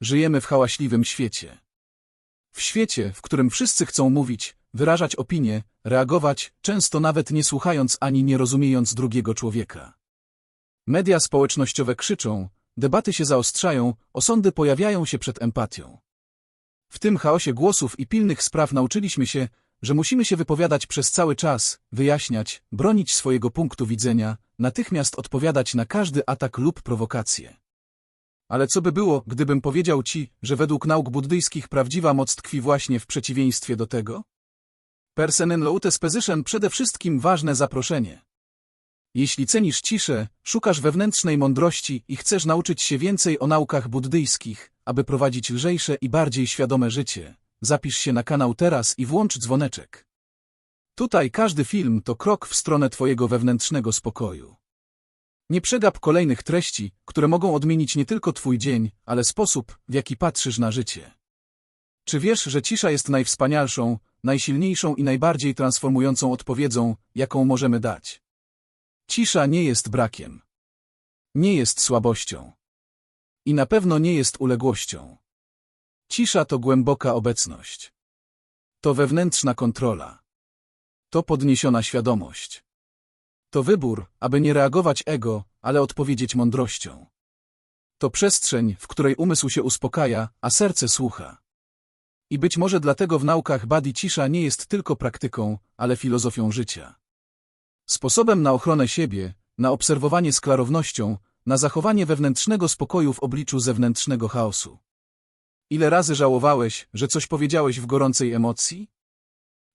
Żyjemy w hałaśliwym świecie. W świecie, w którym wszyscy chcą mówić, wyrażać opinie, reagować, często nawet nie słuchając ani nie rozumiejąc drugiego człowieka. Media społecznościowe krzyczą, debaty się zaostrzają, osądy pojawiają się przed empatią. W tym chaosie głosów i pilnych spraw nauczyliśmy się, że musimy się wypowiadać przez cały czas, wyjaśniać, bronić swojego punktu widzenia, natychmiast odpowiadać na każdy atak lub prowokację. Ale co by było, gdybym powiedział ci, że według nauk buddyjskich prawdziwa moc tkwi właśnie w przeciwieństwie do tego? Persenen Loutes Position przede wszystkim ważne zaproszenie. Jeśli cenisz ciszę, szukasz wewnętrznej mądrości i chcesz nauczyć się więcej o naukach buddyjskich, aby prowadzić lżejsze i bardziej świadome życie, zapisz się na kanał teraz i włącz dzwoneczek. Tutaj każdy film to krok w stronę Twojego wewnętrznego spokoju. Nie przegap kolejnych treści, które mogą odmienić nie tylko Twój dzień, ale sposób, w jaki patrzysz na życie. Czy wiesz, że cisza jest najwspanialszą, najsilniejszą i najbardziej transformującą odpowiedzią, jaką możemy dać? Cisza nie jest brakiem. Nie jest słabością. I na pewno nie jest uległością. Cisza to głęboka obecność. To wewnętrzna kontrola. To podniesiona świadomość. To wybór, aby nie reagować ego, ale odpowiedzieć mądrością. To przestrzeń, w której umysł się uspokaja, a serce słucha. I być może dlatego w naukach Badi cisza nie jest tylko praktyką, ale filozofią życia. Sposobem na ochronę siebie, na obserwowanie z klarownością, na zachowanie wewnętrznego spokoju w obliczu zewnętrznego chaosu. Ile razy żałowałeś, że coś powiedziałeś w gorącej emocji?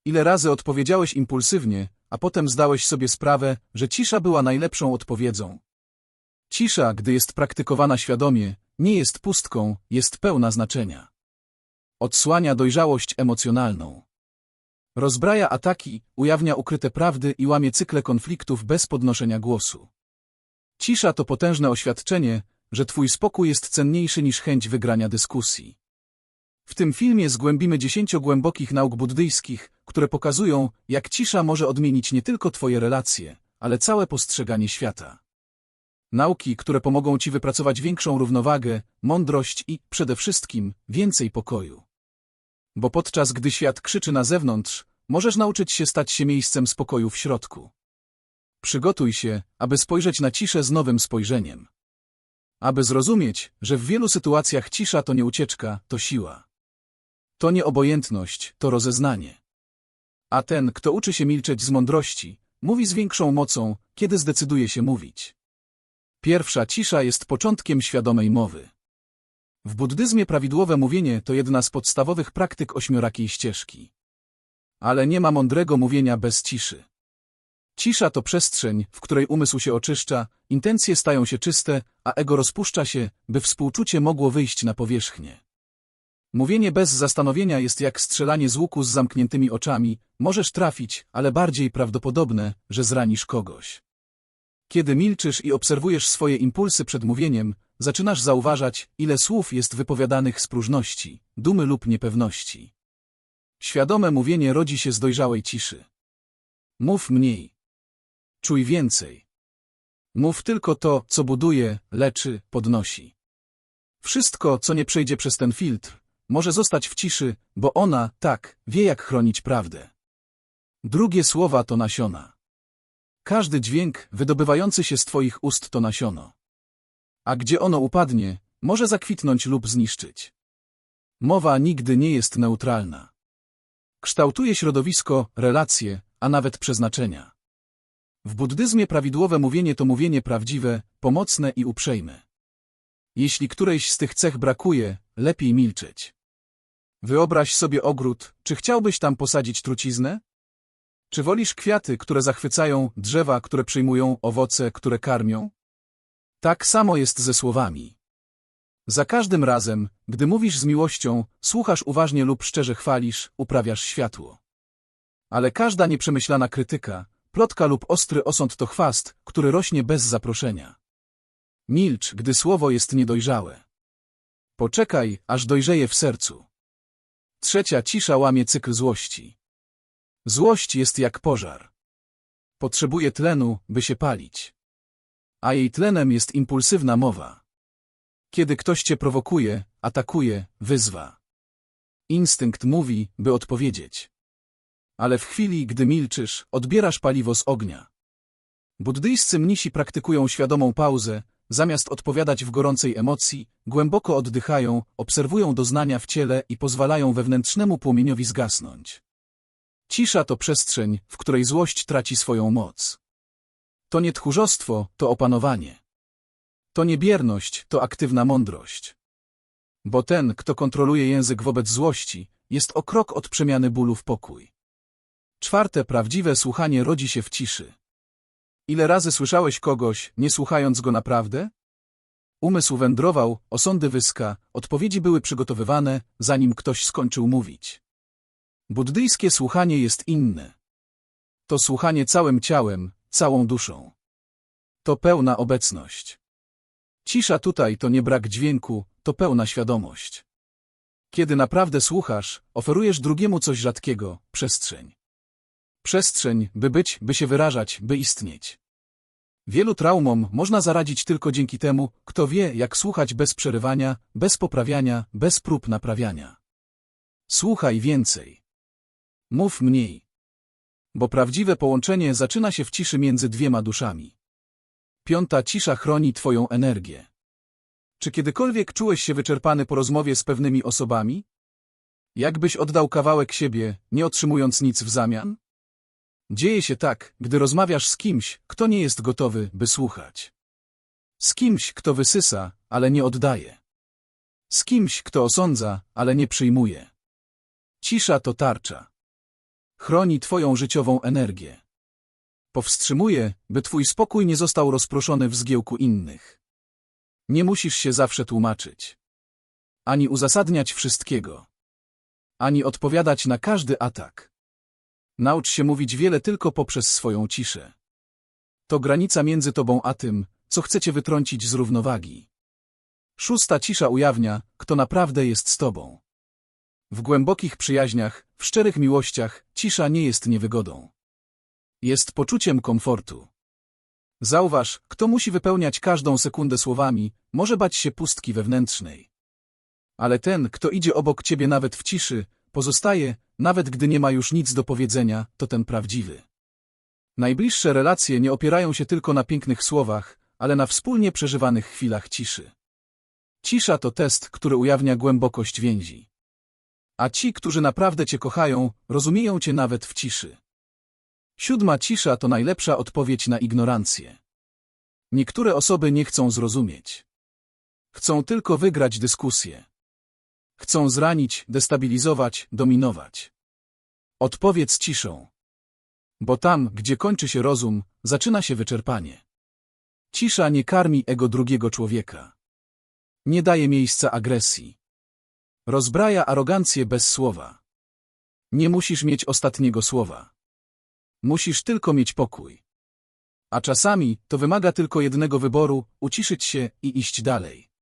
Ile razy odpowiedziałeś impulsywnie, a potem zdałeś sobie sprawę, że cisza była najlepszą odpowiedzią? Cisza, gdy jest praktykowana świadomie, nie jest pustką, jest pełna znaczenia. Odsłania dojrzałość emocjonalną. Rozbraja ataki, ujawnia ukryte prawdy i łamie cykle konfliktów bez podnoszenia głosu. Cisza to potężne oświadczenie, że twój spokój jest cenniejszy niż chęć wygrania dyskusji. W tym filmie zgłębimy dziesięcio głębokich nauk buddyjskich, które pokazują, jak cisza może odmienić nie tylko twoje relacje, ale całe postrzeganie świata. Nauki, które pomogą ci wypracować większą równowagę, mądrość i, przede wszystkim, więcej pokoju. Bo podczas gdy świat krzyczy na zewnątrz, możesz nauczyć się stać się miejscem spokoju w środku. Przygotuj się, aby spojrzeć na ciszę z nowym spojrzeniem. Aby zrozumieć, że w wielu sytuacjach cisza to nie ucieczka, to siła. To nie obojętność, to rozeznanie. A ten, kto uczy się milczeć z mądrości, mówi z większą mocą, kiedy zdecyduje się mówić. Pierwsza cisza jest początkiem świadomej mowy. W buddyzmie prawidłowe mówienie to jedna z podstawowych praktyk ośmiorakiej ścieżki. Ale nie ma mądrego mówienia bez ciszy. Cisza to przestrzeń, w której umysł się oczyszcza, intencje stają się czyste, a ego rozpuszcza się, by współczucie mogło wyjść na powierzchnię. Mówienie bez zastanowienia jest jak strzelanie z łuku z zamkniętymi oczami, możesz trafić, ale bardziej prawdopodobne, że zranisz kogoś. Kiedy milczysz i obserwujesz swoje impulsy przed mówieniem, zaczynasz zauważać, ile słów jest wypowiadanych z próżności, dumy lub niepewności. Świadome mówienie rodzi się z dojrzałej ciszy. Mów mniej. Czuj więcej. Mów tylko to, co buduje, leczy, podnosi. Wszystko, co nie przejdzie przez ten filtr, może zostać w ciszy, bo ona, tak, wie jak chronić prawdę. Drugie słowa to nasiona. Każdy dźwięk wydobywający się z Twoich ust to nasiono. A gdzie ono upadnie, może zakwitnąć lub zniszczyć. Mowa nigdy nie jest neutralna. Kształtuje środowisko, relacje, a nawet przeznaczenia. W buddyzmie prawidłowe mówienie to mówienie prawdziwe, pomocne i uprzejme. Jeśli którejś z tych cech brakuje, lepiej milczeć. Wyobraź sobie ogród, czy chciałbyś tam posadzić truciznę? Czy wolisz kwiaty, które zachwycają, drzewa, które przyjmują, owoce, które karmią? Tak samo jest ze słowami. Za każdym razem, gdy mówisz z miłością, słuchasz uważnie lub szczerze chwalisz, uprawiasz światło. Ale każda nieprzemyślana krytyka, plotka lub ostry osąd to chwast, który rośnie bez zaproszenia. Milcz, gdy słowo jest niedojrzałe. Poczekaj, aż dojrzeje w sercu. Trzecia cisza łamie cykl złości. Złość jest jak pożar. Potrzebuje tlenu, by się palić. A jej tlenem jest impulsywna mowa. Kiedy ktoś cię prowokuje, atakuje, wyzwa. Instynkt mówi, by odpowiedzieć. Ale w chwili, gdy milczysz, odbierasz paliwo z ognia. Buddyjscy mnisi praktykują świadomą pauzę, zamiast odpowiadać w gorącej emocji, głęboko oddychają, obserwują doznania w ciele i pozwalają wewnętrznemu płomieniowi zgasnąć. Cisza to przestrzeń, w której złość traci swoją moc. To nie tchórzostwo, to opanowanie. To nie bierność, to aktywna mądrość. Bo ten, kto kontroluje język wobec złości, jest o krok od przemiany bólu w pokój. Czwarte prawdziwe słuchanie rodzi się w ciszy. Ile razy słyszałeś kogoś, nie słuchając go naprawdę? Umysł wędrował, osądy wyska, odpowiedzi były przygotowywane, zanim ktoś skończył mówić. Buddyjskie słuchanie jest inne. To słuchanie całym ciałem, całą duszą. To pełna obecność. Cisza tutaj to nie brak dźwięku, to pełna świadomość. Kiedy naprawdę słuchasz, oferujesz drugiemu coś rzadkiego, przestrzeń. Przestrzeń, by być, by się wyrażać, by istnieć. Wielu traumom można zaradzić tylko dzięki temu, kto wie, jak słuchać bez przerywania, bez poprawiania, bez prób naprawiania. Słuchaj więcej. Mów mniej. Bo prawdziwe połączenie zaczyna się w ciszy między dwiema duszami. Piąta cisza chroni Twoją energię. Czy kiedykolwiek czułeś się wyczerpany po rozmowie z pewnymi osobami? Jakbyś oddał kawałek siebie, nie otrzymując nic w zamian? Dzieje się tak, gdy rozmawiasz z kimś, kto nie jest gotowy, by słuchać. Z kimś, kto wysysa, ale nie oddaje. Z kimś, kto osądza, ale nie przyjmuje. Cisza to tarcza. Chroni Twoją życiową energię. Powstrzymuje, by Twój spokój nie został rozproszony w zgiełku innych. Nie musisz się zawsze tłumaczyć. Ani uzasadniać wszystkiego. Ani odpowiadać na każdy atak. Naucz się mówić wiele tylko poprzez swoją ciszę. To granica między tobą a tym, co chcecie wytrącić z równowagi. Szósta cisza ujawnia, kto naprawdę jest z tobą. W głębokich przyjaźniach, w szczerych miłościach, cisza nie jest niewygodą. Jest poczuciem komfortu. Zauważ, kto musi wypełniać każdą sekundę słowami, może bać się pustki wewnętrznej. Ale ten, kto idzie obok ciebie nawet w ciszy, pozostaje, nawet gdy nie ma już nic do powiedzenia, to ten prawdziwy. Najbliższe relacje nie opierają się tylko na pięknych słowach, ale na wspólnie przeżywanych chwilach ciszy. Cisza to test, który ujawnia głębokość więzi. A ci, którzy naprawdę cię kochają, rozumieją cię nawet w ciszy. Siódma cisza to najlepsza odpowiedź na ignorancję. Niektóre osoby nie chcą zrozumieć. Chcą tylko wygrać dyskusję. Chcą zranić, destabilizować, dominować. Odpowiedz ciszą. Bo tam, gdzie kończy się rozum, zaczyna się wyczerpanie. Cisza nie karmi ego drugiego człowieka. Nie daje miejsca agresji. Rozbraja arogancję bez słowa. Nie musisz mieć ostatniego słowa. Musisz tylko mieć pokój. A czasami to wymaga tylko jednego wyboru, uciszyć się i iść dalej.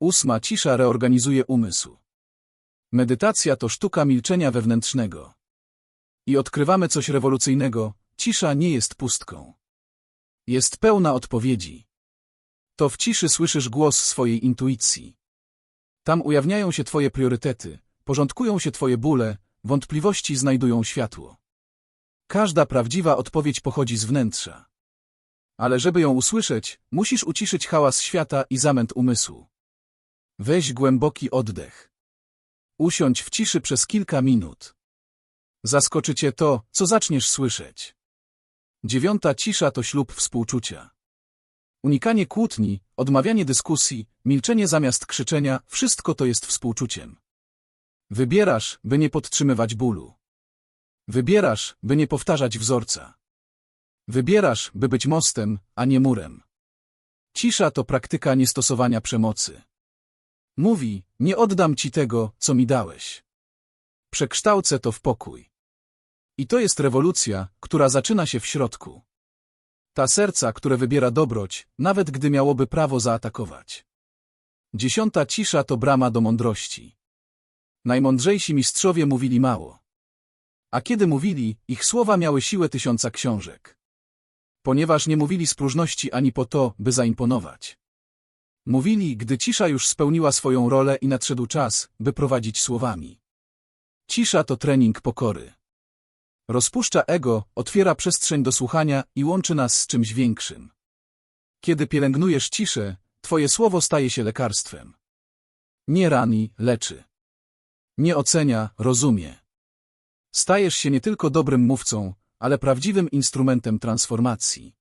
Ósma cisza reorganizuje umysł. Medytacja to sztuka milczenia wewnętrznego. I odkrywamy coś rewolucyjnego, cisza nie jest pustką. Jest pełna odpowiedzi. To w ciszy słyszysz głos swojej intuicji. Tam ujawniają się twoje priorytety, porządkują się twoje bóle, wątpliwości znajdują światło. Każda prawdziwa odpowiedź pochodzi z wnętrza. Ale żeby ją usłyszeć, musisz uciszyć hałas świata i zamęt umysłu. Weź głęboki oddech. Usiądź w ciszy przez kilka minut. Zaskoczy cię to, co zaczniesz słyszeć. Dziewiąta cisza to ślub współczucia. Unikanie kłótni, odmawianie dyskusji, milczenie zamiast krzyczenia, wszystko to jest współczuciem. Wybierasz, by nie podtrzymywać bólu. Wybierasz, by nie powtarzać wzorca. Wybierasz, by być mostem, a nie murem. Cisza to praktyka niestosowania przemocy. Mówi, nie oddam ci tego, co mi dałeś. Przekształcę to w pokój. I to jest rewolucja, która zaczyna się w środku. Ta serca, które wybiera dobroć, nawet gdy miałoby prawo zaatakować. Dziesiąta cisza to brama do mądrości. Najmądrzejsi mistrzowie mówili mało. A kiedy mówili, ich słowa miały siłę tysiąca książek. Ponieważ nie mówili z próżności ani po to, by zaimponować. Mówili, gdy cisza już spełniła swoją rolę i nadszedł czas, by prowadzić słowami. Cisza to trening pokory. Rozpuszcza ego, otwiera przestrzeń do słuchania i łączy nas z czymś większym. Kiedy pielęgnujesz ciszę, twoje słowo staje się lekarstwem. Nie rani, leczy. Nie ocenia, rozumie. Stajesz się nie tylko dobrym mówcą, ale prawdziwym instrumentem transformacji.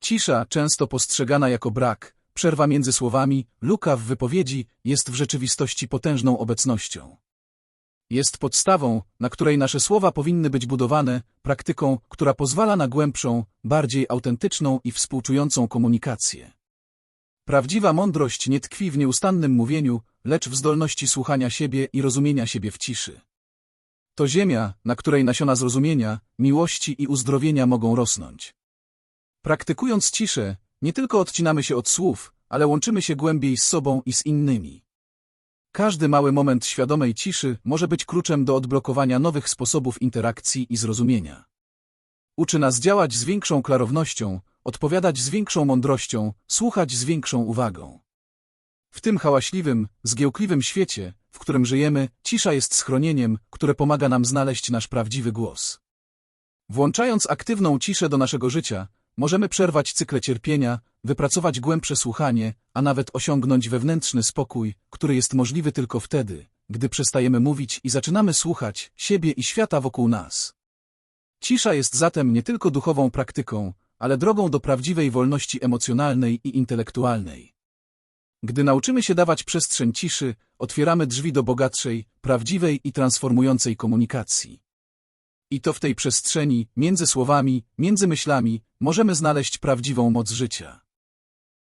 Cisza, często postrzegana jako brak, przerwa między słowami, luka w wypowiedzi, jest w rzeczywistości potężną obecnością. Jest podstawą, na której nasze słowa powinny być budowane, praktyką, która pozwala na głębszą, bardziej autentyczną i współczującą komunikację. Prawdziwa mądrość nie tkwi w nieustannym mówieniu, lecz w zdolności słuchania siebie i rozumienia siebie w ciszy. To ziemia, na której nasiona zrozumienia, miłości i uzdrowienia mogą rosnąć. Praktykując ciszę, nie tylko odcinamy się od słów, ale łączymy się głębiej z sobą i z innymi. Każdy mały moment świadomej ciszy może być kluczem do odblokowania nowych sposobów interakcji i zrozumienia. Uczy nas działać z większą klarownością, odpowiadać z większą mądrością, słuchać z większą uwagą. W tym hałaśliwym, zgiełkliwym świecie, w którym żyjemy, cisza jest schronieniem, które pomaga nam znaleźć nasz prawdziwy głos. Włączając aktywną ciszę do naszego życia, możemy przerwać cykle cierpienia, wypracować głębsze słuchanie, a nawet osiągnąć wewnętrzny spokój, który jest możliwy tylko wtedy, gdy przestajemy mówić i zaczynamy słuchać siebie i świata wokół nas. Cisza jest zatem nie tylko duchową praktyką, ale drogą do prawdziwej wolności emocjonalnej i intelektualnej. Gdy nauczymy się dawać przestrzeń ciszy, otwieramy drzwi do bogatszej, prawdziwej i transformującej komunikacji. I to w tej przestrzeni, między słowami, między myślami, możemy znaleźć prawdziwą moc życia.